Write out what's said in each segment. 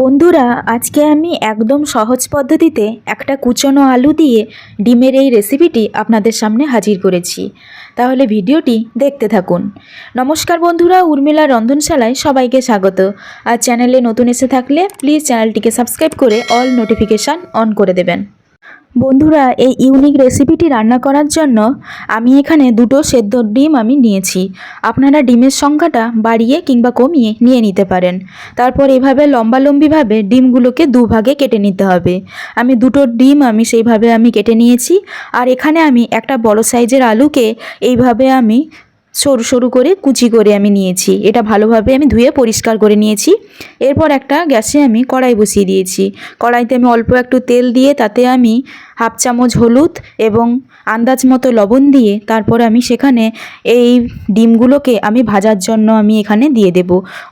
বন্ধুরা, আজকে আমি একদম সহজ পদ্ধতিতে একটা কুচনো আলু দিয়ে ডিমের এই রেসিপিটি আপনাদের সামনে হাজির করেছি। তাহলে ভিডিওটি দেখতে থাকুন। নমস্কার বন্ধুরা, উর্মিলা রন্ধনশালায় সবাইকে স্বাগত। আর চ্যানেলে নতুন এসে থাকলে প্লিজ চ্যানেলটিকে সাবস্ক্রাইব করে অল নোটিফিকেশান অন করে দেবেন। বন্ধুরা, এই ইউনিক রেসিপিটি রান্না করার জন্য আমি এখানে দুটো সেদ্ধ ডিম আমি নিয়েছি। আপনারা ডিমের সংখ্যাটা বাড়িয়ে কিংবা কমিয়ে নিয়ে নিতে পারেন। তারপর এভাবে লম্বালম্বিভাবে ডিমগুলোকে দুভাগে কেটে নিতে হবে। আমি দুটো ডিম আমি সেইভাবে আমি কেটে নিয়েছি। আর এখানে আমি একটা বড় সাইজের আলুকে এইভাবে আমি সরু সরু করে কুচি করে আমি নিয়েছি। এটা ভালোভাবে আমি ধুয়ে পরিষ্কার করে নিয়েছি। এরপর একটা গ্যাসে আমি কড়াই বসিয়ে দিয়েছি। কড়াইতে আমি অল্প একটু তেল দিয়ে তাতে আমি হাফ চামচ হলুদ এবং আন্দাজ মতো লবণ দিয়ে তারপর আমি সেখানে এই ডিমগুলোকে আমি ভাজার জন্য আমি এখানে দিয়ে দেব।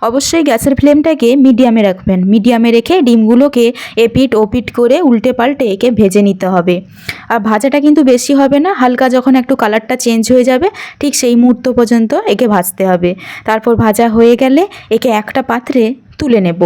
অবশ্যই গ্যাসের ফ্লেমটাকে মিডিয়ামে রাখবেন। মিডিয়ামে রেখে ডিমগুলোকে এপিট ওপিট করে উল্টে পাল্টে একে ভেজে নিতে হবে। আর ভাজাটা কিন্তু বেশি হবে না। হালকা যখন একটু কালারটা চেঞ্জ হয়ে যাবে, ঠিক সেই মুহূর্ত পর্যন্ত একে ভাজতে হবে। তারপর ভাজা হয়ে গেলে একে একটা পাত্রে তুলে নেব।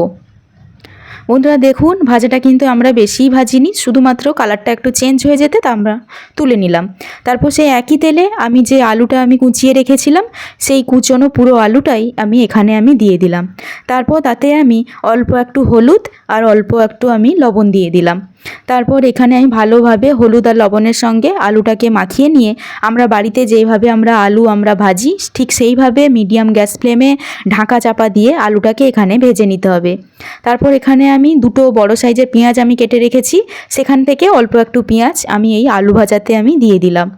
বন্ধুরা দেখুন, ভাজাটা কিন্তু আমরা বেশিই ভাজিনি, শুধুমাত্র কালারটা একটু চেঞ্জ হয়ে যেতে তা আমরা তুলে নিলাম। তারপর সেই একই তেলে আমি যে আলুটা আমি কুচিয়ে রেখেছিলাম, সেই কুচনো পুরো আলুটাই আমি এখানে আমি দিয়ে দিলাম। তারপর তাতে আমি অল্প একটু হলুদ আর অল্প একটু আমি লবণ দিয়ে দিলাম। তারপর এখানে আমি ভালোভাবে হলুদ আর লবণের সঙ্গে আলুটাকে মাখিয়ে নিয়ে আমরা বাড়িতে যেইভাবে আমরা আলু আমরা ভাজি, ঠিক সেইভাবে মিডিয়াম গ্যাস ফ্লেমে ঢাকা চাপা দিয়ে আলুটাকে এখানে ভেজে নিতে হবে। তারপর এখানে আমি দুটো বড় সাইজের পেঁয়াজ আমি কেটে রেখেছি। সেখান থেকে অল্প একটু পেঁয়াজ আমি এই আলু ভাজাতে আমি দিয়ে দিলাম।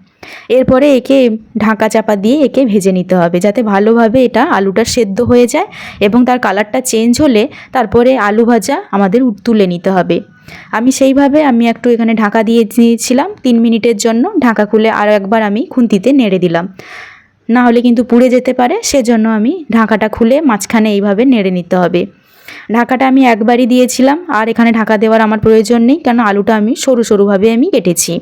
এরপরে একে ঢাকা চাপা দিয়ে একে ভেজে নিতে হবে যাতে ভালোভাবে এটা আলুটা সেদ্ধ হয়ে যায় এবং তার কালারটা চেঞ্জ হলে তারপরে আলু ভাজা আমাদের তুলে নিতে হবে। আমি সেইভাবে আমি একটু এখানে ঢাকা দিয়ে দিয়েছিলাম, তিন মিনিটের জন্য ঢাকা খুলে আরও একবার আমি খুন্তিতে নেড়ে দিলাম। না হলে কিন্তু পুড়ে যেতে পারে, সেজন্য আমি ঢাকাটা খুলে মাঝখানে এইভাবে নেড়ে নিতে হবে। ঢাকাটা আমি একবারই দিয়েছিলাম, আর এখানে ঢাকা দেওয়ার আমার প্রয়োজন নেই কারণ আলুটা আমি সরু সরুভাবে আমি কেটেছি।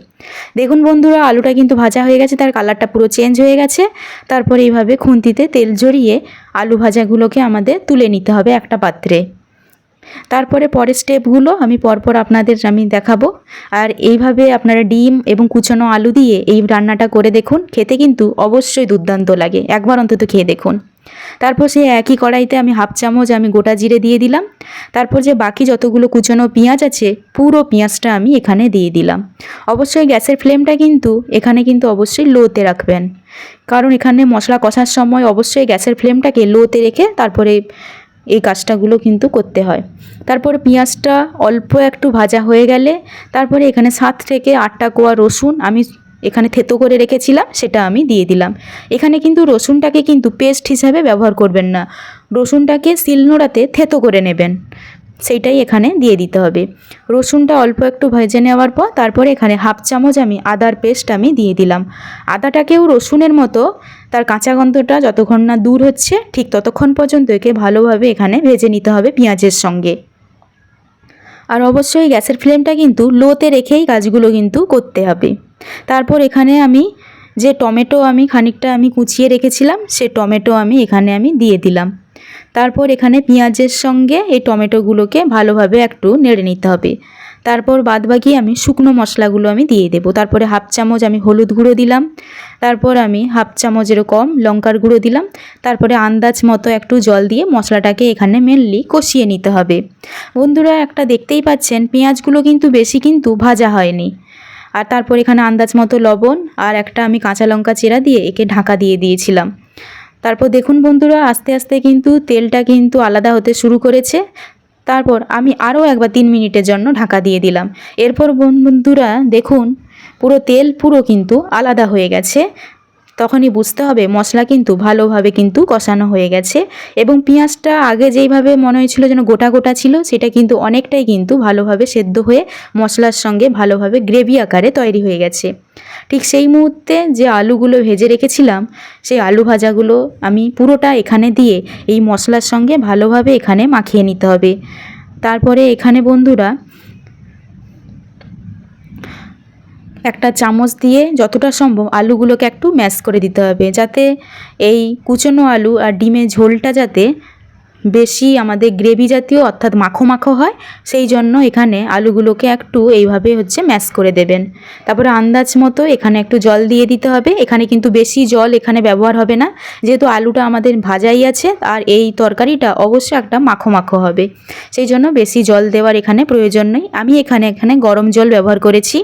দেখুন বন্ধুরা, আলুটা কিন্তু ভাজা হয়ে গেছে, তার কালারটা পুরো চেঞ্জ হয়ে গেছে। তারপর এইভাবে খুন্তিতে তেল জড়িয়ে আলু ভাজাগুলোকে আমাদের তুলে নিতে হবে একটা পাত্রে। তারপরে পরের স্টেপগুলো আমি পরপর আপনাদের আমি দেখাবো। আর এইভাবে আপনারা ডিম এবং কুচানো আলু দিয়ে এই রান্নাটা করে দেখুন, খেতে কিন্তু অবশ্যই দুর্দান্ত লাগে। একবার অন্তত খেয়ে দেখুন। তারপর সেই একই কড়াইতে আমি হাফ চামচ আমি গোটা জিরে দিয়ে দিলাম। তারপর যে বাকি যতগুলো কুচানো পেঁয়াজ আছে, পুরো পেঁয়াজটা আমি এখানে দিয়ে দিলাম। অবশ্যই গ্যাসের ফ্লেমটা কিন্তু এখানে কিন্তু অবশ্যই লোতে রাখবেন। কারণ এখানে মশলা কষার সময় অবশ্যই গ্যাসের ফ্লেমটাকে লোতে রেখে তারপরে এই কাজটাগুলো কিন্তু করতে হয়। তারপর পেঁয়াজটা অল্প একটু ভাজা হয়ে গেলে তারপরে এখানে সাত থেকে আটটা কোয়া রসুন আমি এখানে থেতো করে রেখেছিলাম, সেটা আমি দিয়ে দিলাম। এখানে কিন্তু রসুনটাকে কিন্তু পেস্ট হিসাবে ব্যবহার করবেন না। রসুনটাকে শিলনোড়াতে থেতো করে নেবেন। সেইটাই এখানে দিয়ে দিতে হবে। রসুনটা অল্প একটু ভেজে নেওয়ার পর তারপরে এখানে হাফ চামচ আমি আদার পেস্ট আমি দিয়ে দিলাম। আদাটাকেও রসুনের মতো, তার কাঁচা গন্ধটা যতক্ষণ না দূর হচ্ছে, ঠিক ততক্ষণ পর্যন্ত একে ভালোভাবে এখানে ভেজে নিতে হবে পেঁয়াজের সঙ্গে। আর অবশ্যই গ্যাসের ফ্লেমটা কিন্তু লোতে রেখেই কাজগুলো কিন্তু করতে হবে। তারপর এখানে আমি যে টমেটো আমি খানিকটা আমি কুচিয়ে রেখেছিলাম, সে টমেটো আমি এখানে আমি দিয়ে দিলাম। তারপর এখানে পেঁয়াজের সঙ্গে এই টমেটোগুলোকে ভালোভাবে একটু নেড়ে নিতে হবে। তারপর বাদবাকি আমি শুকনো মশলাগুলো আমি দিয়ে দেবো। তারপরে হাফ চামচ আমি হলুদ গুঁড়ো দিলাম। তারপর আমি হাফ চামচ এরকম লঙ্কার গুঁড়ো দিলাম। তারপরে আন্দাজ মতো একটু জল দিয়ে মশলাটাকে এখানে মেনলি কষিয়ে নিতে হবে। বন্ধুরা, একটা দেখতেই পাচ্ছেন, পেঁয়াজগুলো কিন্তু বেশি কিন্তু ভাজা হয়নি। আর তারপর এখানে আন্দাজ মতো লবণ আর একটা আমি কাঁচা লঙ্কা চেরা দিয়ে একে ঢাকা দিয়ে দিয়েছিলাম। তারপর দেখুন বন্ধুরা, আস্তে আস্তে কিন্তু তেলটা কিন্তু আলাদা হতে শুরু করেছে। তারপর আমি আরও একবার তিন মিনিটের জন্য ঢাকা দিয়ে দিলাম। এরপর বন্ধুরা দেখুন, পুরো তেল পুরো কিন্তু আলাদা হয়ে গেছে। তখনই বুঝতে হবে মশলা কিন্তু ভালোভাবে কিন্তু কষানো হয়ে গেছে এবং পেঁয়াজটা আগে যেইভাবে মনে হয়েছিল যেন গোটা গোটা ছিল, সেটা কিন্তু অনেকটাই কিন্তু ভালোভাবে সেদ্ধ হয়ে মশলার সঙ্গে ভালোভাবে গ্রেভি আকারে তৈরি হয়ে গেছে। ঠিক সেই মুহূর্তে যে আলুগুলো ভেজে রেখেছিলাম, সেই আলু ভাজাগুলো আমি পুরোটা এখানে দিয়ে এই মশলার সঙ্গে ভালোভাবে এখানে মাখিয়ে নিতে হবে। তারপরে এখানে বন্ধুরা একটা চামচ দিয়ে যতটা সম্ভব আলুগুলোকে একটু ম্যাশ করে দিতে হবে, যাতে এই কুচনো আলু আর ডিমের ঝোলটা যাতে বেশি আমাদের গ্রেভি জাতীয় অর্থাৎ মাখো মাখো হয়, সেই জন্য এখানে আলুগুলোকে একটু এইভাবে হচ্ছে ম্যাশ করে দেবেন। তারপরে আন্দাজ মতো এখানে একটু জল দিয়ে দিতে হবে, এখানে কিন্তু বেশি জল এখানে ব্যবহার হবে না, যেহেতু আলুটা আমাদের ভাজাই আছে আর এই তরকারিটা অবশ্যই একটা মাখো মাখো হবে, সেই জন্য বেশি জল দেওয়ার এখানে প্রয়োজন নেই। আমি এখানে এখানে গরম জল ব্যবহার করেছি।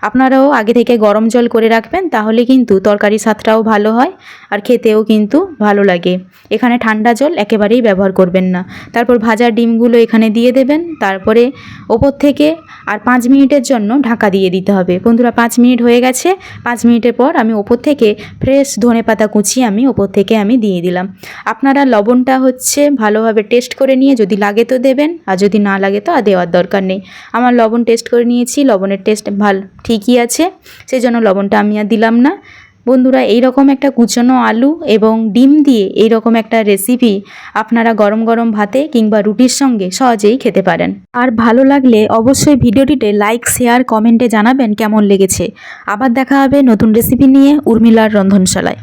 আপনারাও আগে থেকে গরম জল করে রাখবেন, তাহলে কিন্তু তরকারি স্বাদটাও ভালো হয় আর খেতেও কিন্তু ভালো লাগে। এখানে ঠান্ডা জল একেবারেই ব্যবহার করবেন না। তারপর ভাজা ডিমগুলো এখানে দিয়ে দেবেন, তারপরে ওপর থেকে আর পাঁচ মিনিটের জন্য ঢাকা দিয়ে দিতে হবে। বন্ধুরা, পাঁচ মিনিট হয়ে গেছে। পাঁচ মিনিটের পর আমি ওপর থেকে ফ্রেশ ধনে পাতা কুচিয়ে আমি ওপর থেকে আমি দিয়ে দিলাম। আপনারা লবণটা হচ্ছে ভালোভাবে টেস্ট করে নিয়ে যদি লাগে তো দেবেন, আর যদি না লাগে তো আর দেওয়ার দরকার নেই। আমার লবণ টেস্ট করে নিয়েছি, লবণের টেস্ট ভালো ঠিকই আছে সেই জন্য লবণটা আমি আর দিলাম না। বন্ধুরা এই রকম একটা কুচনো আলু এবং ডিম দিয়ে এই রকম একটা রেসিপি আপনারা গরম গরম ভাতে কিংবা রুটির সঙ্গে সহজেই খেতে পারেন। আর ভালো লাগলে অবশ্যই ভিডিওটিতে লাইক শেয়ার কমেন্টে জানাবেন কেমন লেগেছে। আবার দেখা হবে নতুন রেসিপি নিয়ে উর্মিলার রন্ধনশালায়।